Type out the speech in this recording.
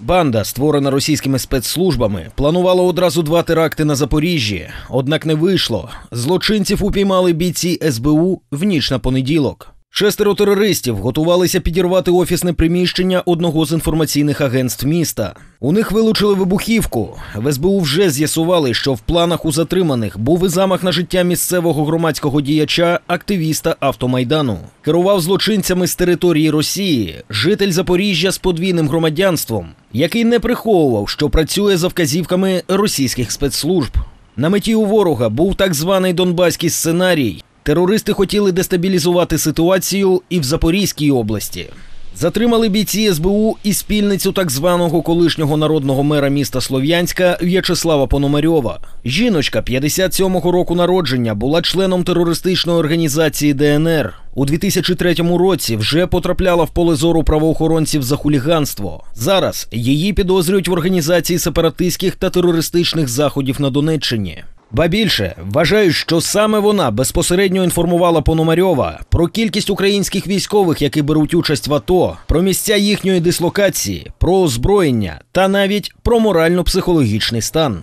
Банда, створена російськими спецслужбами, планувала одразу два теракти на Запоріжжі, однак не вийшло. Злочинців упіймали бійці СБУ в ніч на понеділок. Шестеро терористів готувалися підірвати офісне приміщення одного з інформаційних агентств міста. У них вилучили вибухівку. В СБУ вже з'ясували, що в планах у затриманих був і замах на життя місцевого громадського діяча, активіста автомайдану. Керував злочинцями з території Росії, житель Запоріжжя з подвійним громадянством, який не приховував, що працює за вказівками російських спецслужб. На меті у ворога був так званий донбаський сценарій. Терористи хотіли дестабілізувати ситуацію і в Запорізькій області. Затримали бійці СБУ і спільницю так званого колишнього народного мера міста Слов'янська В'ячеслава Пономарьова. Жіночка 57-го року народження була членом терористичної організації ДНР. У 2003 році вже потрапляла в поле зору правоохоронців за хуліганство. Зараз її підозрюють в організації сепаратистських та терористичних заходів на Донеччині. Ба більше вважають, що саме вона безпосередньо інформувала Пономарьова про кількість українських військових, які беруть участь в АТО, про місця їхньої дислокації, про озброєння та навіть про морально-психологічний стан.